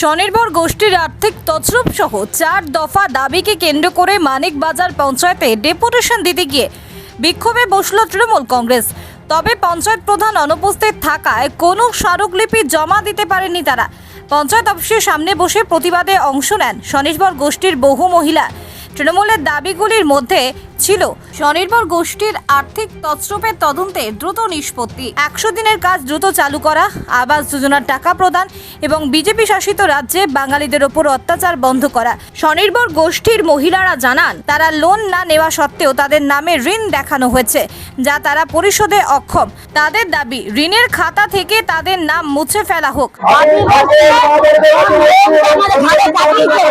স্বনির্ভর গোষ্ঠীর আর্থিক তছরূপ সহ চার দফা দাবিকে কেন্দ্র করে মানিক বাজার পঞ্চায়েতে ডেপুটেশন দিতে গিয়ে বিক্ষোভে বসল তৃণমূল কংগ্রেস। তবে পঞ্চায়েত প্রধান অনুপস্থিত থাকায় কোনো স্মারকলিপি জমা দিতে পারেনি তারা। পঞ্চায়েত অফিসের সামনে বসে প্রতিবাদে অংশ নেন স্বনির্ভর গোষ্ঠীর বহু মহিলা। তৃণমূলের দাবিগুলির মধ্যে ছিল স্বনির্ভর গোষ্ঠীর আর্থিক তছরূপের তদন্তে দ্রুত নিষ্পত্তি একশো দিনের কাজ দ্রুত চালু করা আবাস যোজনার টাকা প্রদান এবং বিজেপি শাসিত রাজ্যে বাঙালিদের ওপর অত্যাচার বন্ধ করা স্বনির্ভর গোষ্ঠীর মহিলারা জানান তারা লোন না নেওয়া সত্ত্বেও তাদের নামে ঋণ দেখানো হয়েছে যা তারা পরিশোধে অক্ষম তাদের দাবি ঋণের খাতা থেকে তাদের নাম মুছে ফেলা হোক করতে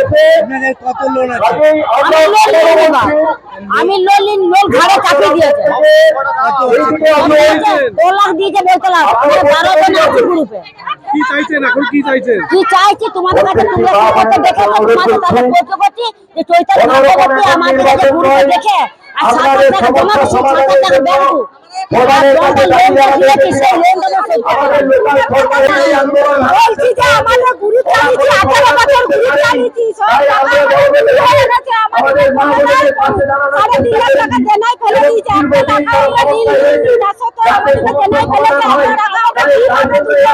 করতে আমি লোন লোন ঘরে চাপিয়ে দিয়েছে কি চাইছেন এখন কি চাইছেন কি চাইছি তোমাদের কাছে তোমরা সরকারকে দেখে তোমাদের কাছে যে আমাদের কাছে গ্রুপে দেখে আর সাত টাকা জমা করছি সাত টাকা ব্যাংক বলছি যে আমাদের গুরু চালিয়েছি আঠারো বছর গুরু চালিয়েছি সব টাকা গেছে আমাদের সাড়ে তিন লাখ টাকা দেনাই ফেলে দিয়েছে একটা টাকা আমরা নীল নীল আমাদের দেনাই ফেলেছে আমরা টাকা আমরা কীভাবে দিবো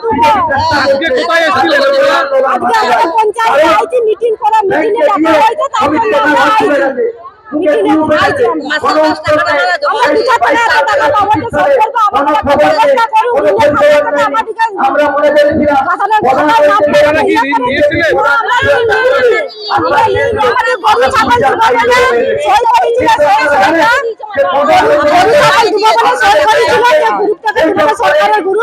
কোথা আজকে কোথায় এসেছিলেন আপনারা? আজকে আমরা পঞ্চায়েতে আইছি মিটিং করা মিটিংয়ে ডাকা হয়েছে তারপর আমরা আইছি আমরা সব করব আমাদের গরু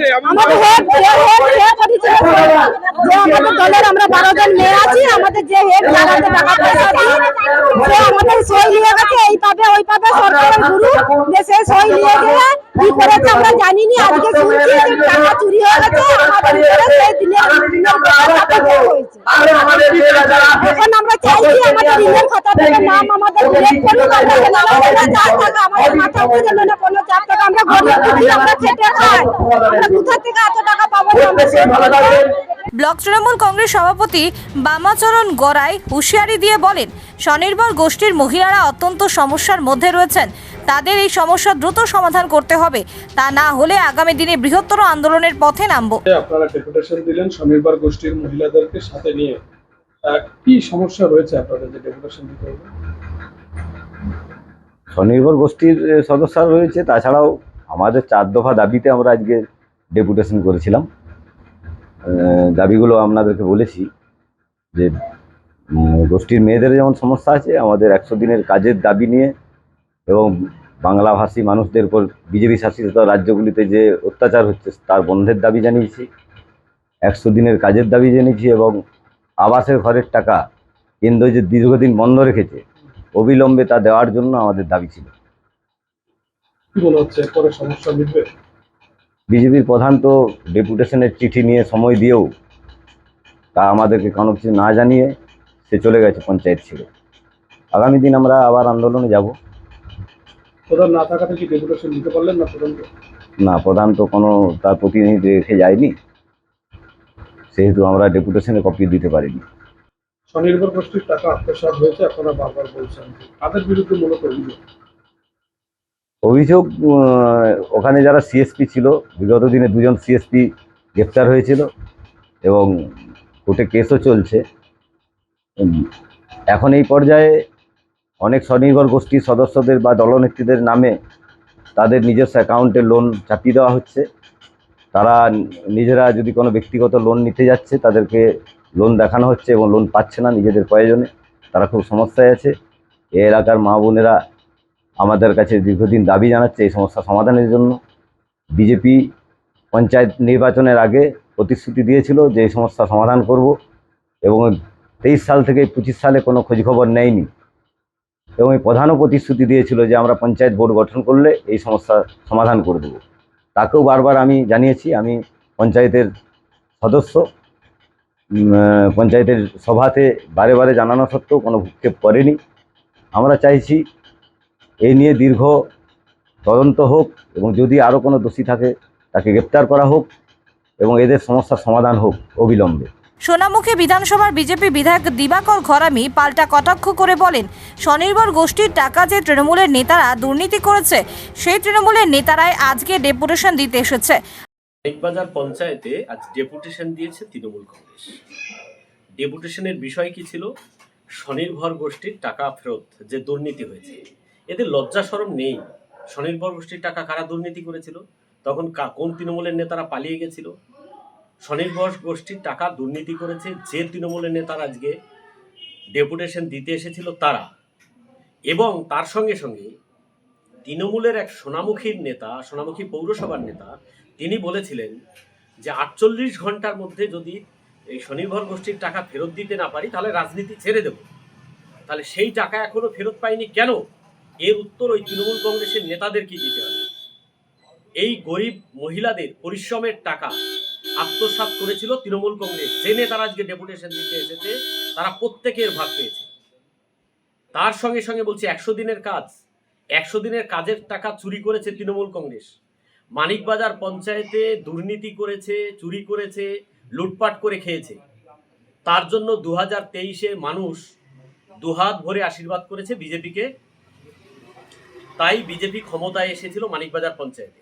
যে আমাদের হেড হেড হেড করেছিল আমাদের দলের আমরা বারো জন মেয়ে আছি আমাদের যে হেড লাগাতে টাকা পয়সা সই নিয়ে গেছে এই পাবে ওই পাবে সরকারের গুরু যে সে সই নিয়ে গেলে কি করেছে আমরা জানিনি আজকে শুনছি যে টাকা চুরি হয়ে গেছে আমাদের দেওয়া হয়েছে চাইছি আমাদের ঋণের খাতা থেকে নাম আমাদের ডিলেট করুন আমরা যেন আমাদের চার টাকা আমাদের মাথার উপরে যেন না কোনো চার টাকা আমরা গরিব দুঃখী আমরা খেটে খাই। আমরা কোথা থেকে এত টাকা পাবো না আমরা ব্লক তৃণমূল কংগ্রেস সভাপতি বামাচরণ গড়াই হুঁশিয়ারি দিয়ে বলেন স্বনির্ভর গোষ্ঠীর মহিলারা অত্যন্ত সমস্যার মধ্যে রয়েছেন। তাদের এই সমস্যা দ্রুত সমাধান করতে হবে। তা না হলে আগামী দিনে বৃহত্তর আন্দোলনের পথে নামব। আপনারা ডেপুটেশন দিলেন স্বনির্ভর গোষ্ঠীর মহিলাদেরকে সাথে নিয়ে। কি সমস্যা রয়েছে আপনাদের যে ডেপুটেশন দিতে হবে? স্বনির্ভর গোষ্ঠীর এ, সদস্যরা রয়েছে তাছাড়াও আমাদের চার দফা দাবিতে আমরা আজকে ডেপুটেশন করেছিলাম। দাবিগুলো আপনাদেরকে বলেছি যে গোষ্ঠীর মেয়েদের যেমন সমস্যা আছে আমাদের একশো দিনের কাজের দাবি নিয়ে এবং বাংলাভাষী মানুষদের উপর বিজেপি শাসিত রাজ্যগুলিতে যে অত্যাচার হচ্ছে তার বন্ধের দাবি জানিয়েছি। একশো দিনের কাজের দাবি জানিয়েছি এবং আবাসের ঘরের টাকা কেন্দ্র যে দীর্ঘদিন বন্ধ রেখেছে অবিলম্বে তা দেওয়ার জন্য আমাদের দাবি ছিল। বিজেপির প্রধান তো ডেপুটেশনের চিঠি নিয়ে সময় দিয়েও তা আমাদেরকে কোনো কিছু না জানিয়ে সে চলে গেছে পঞ্চায়েত ছেড়ে। আগামী দিন আমরা আবার আন্দোলনে যাব। প্রধান না থাকাতে কি ডেপুটেশন দিতে পারলেন না প্রধানকে? না প্রধান তো কোনো তার প্রতিনিধি রেখে যায়নি। সেহেতু আমরা ডেপুটেশনে কপি দিতে পারিনি। স্বনির্ভর গোষ্ঠীর টাকা আত্মসাৎ হয়েছে আপনারা বারবার বলছেন। তাদের বিরুদ্ধে মূলত অভিযোগ? অভিযোগ ওখানে যারা সিএসপি ছিল বিগত দিনে দুজন সিএসপি গ্রেপ্তার হয়েছিল এবং কোর্টে কেসও চলছে। এখন এই পর্যায়ে অনেক স্বনির্ভর গোষ্ঠীর সদস্যদের বা দলনেত্রীদের নামে তাদের নিজস্ব অ্যাকাউন্টে লোন চাপিয়ে দেওয়া হচ্ছে। তারা নিজেরা যদি কোনো ব্যক্তিগত লোন নিতে যাচ্ছে, তাদেরকে লোন দেখানো হচ্ছে এবং লোন পাচ্ছে না নিজেদের প্রয়োজনে, তারা খুব সমস্যায় আছে। এই এলাকার মা বোনেরা আমাদের কাছে দীর্ঘদিন দাবি জানাচ্ছে এই সমস্যা সমাধানের জন্য। বিজেপি পঞ্চায়েত নির্বাচনের আগে প্রতিশ্রুতি দিয়েছিল যে এই সমস্যা সমাধান করব এবং তেইশ সাল থেকে পঁচিশ সালে কোনো খোঁজখবর নেয়নি। এবং প্রধানও প্রতিশ্রুতি দিয়েছিল যে আমরা পঞ্চায়েত বোর্ড গঠন করলে এই সমস্যা সমাধান করে দেবো। তাকেও বারবার আমি জানিয়েছি, আমি পঞ্চায়েতের সদস্য পঞ্চায়েতের সভাতে বারে বারে জানানো সত্ত্বেও কোনো ভূক্ষেপ করেনি। আমরা চাইছি এই নিয়ে দীর্ঘ তদন্ত হোক এবং যদি আরও কোনো দোষী থাকে তাকে গ্রেপ্তার করা হোক এবং এদের সমস্যার সমাধান হোক অবিলম্বে। সোনামুখী বিধানসভার বিজেপি বিধায়ক দিবাকর ঘরামি পাল্টা কটাক্ষ করে বলেন, স্বনির্ভর গোষ্ঠীর টাকা যে তৃণমূলের নেতারা দুর্নীতি করেছে, সেই তৃণমূলের নেতারাই আজকে ডেপুটেশন দিতে এসেছে। বাজার পঞ্চায়েতে আজ ডেপুটেশন দিয়েছে তৃণমূল কংগ্রেস। ডেপুটেশনের বিষয় কি ছিল? স্বনির্ভর গোষ্ঠীর টাকা ফেরত যে দুর্নীতি হয়েছে এদের লজ্জা সরম নেই। স্বনির্ভর গোষ্ঠীর টাকা কারা দুর্নীতি করেছিল? তখন কোন তৃণমূলের নেতারা পালিয়ে গেছিল? স্বনির্ভর গোষ্ঠীর টাকা দুর্নীতি করেছে যে তৃণমূলের নেতারা আজকে ডেপুটেশন দিতে এসেছিল তারা। এবং তার সঙ্গে সঙ্গে তৃণমূলের এক সোনামুখীর নেতা, সোনামুখী পৌরসভার নেতা, তিনি বলেছিলেন যে আটচল্লিশ ঘণ্টার মধ্যে যদি এই স্বনির্ভর গোষ্ঠীর টাকা ফেরত দিতে না পারি, তাহলে রাজনীতি ছেড়ে দেব। তাহলে সেই টাকা এখনও ফেরত পাইনি কেন? এর উত্তর ওই তৃণমূল কংগ্রেসের নেতাদেরকে দিতে হবে? এই গরিব মহিলাদের পরিশ্রমের টাকা আত্মসাৎ করেছিল তৃণমূল কংগ্রেস। যে নেতারা আজকে ডেপুটেশন দিতে এসেছে, তারা প্রত্যেকের ভাগ পেয়েছে। তার সঙ্গে সঙ্গে বলছি, একশো দিনের কাজ। একশো দিনের কাজের টাকা চুরি করেছে তৃণমূল কংগ্রেস। মানিকবাজার পঞ্চায়েতে দুর্নীতি করেছে, চুরি করেছে, লুটপাট করে খেয়েছে। তার জন্য দু হাজার তেইশে মানুষ দুহাত ভরে আশীর্বাদ করেছে বিজেপিকে। তাই বিজেপি ক্ষমতায় এসেছিল মানিকবাজার পঞ্চায়েতে।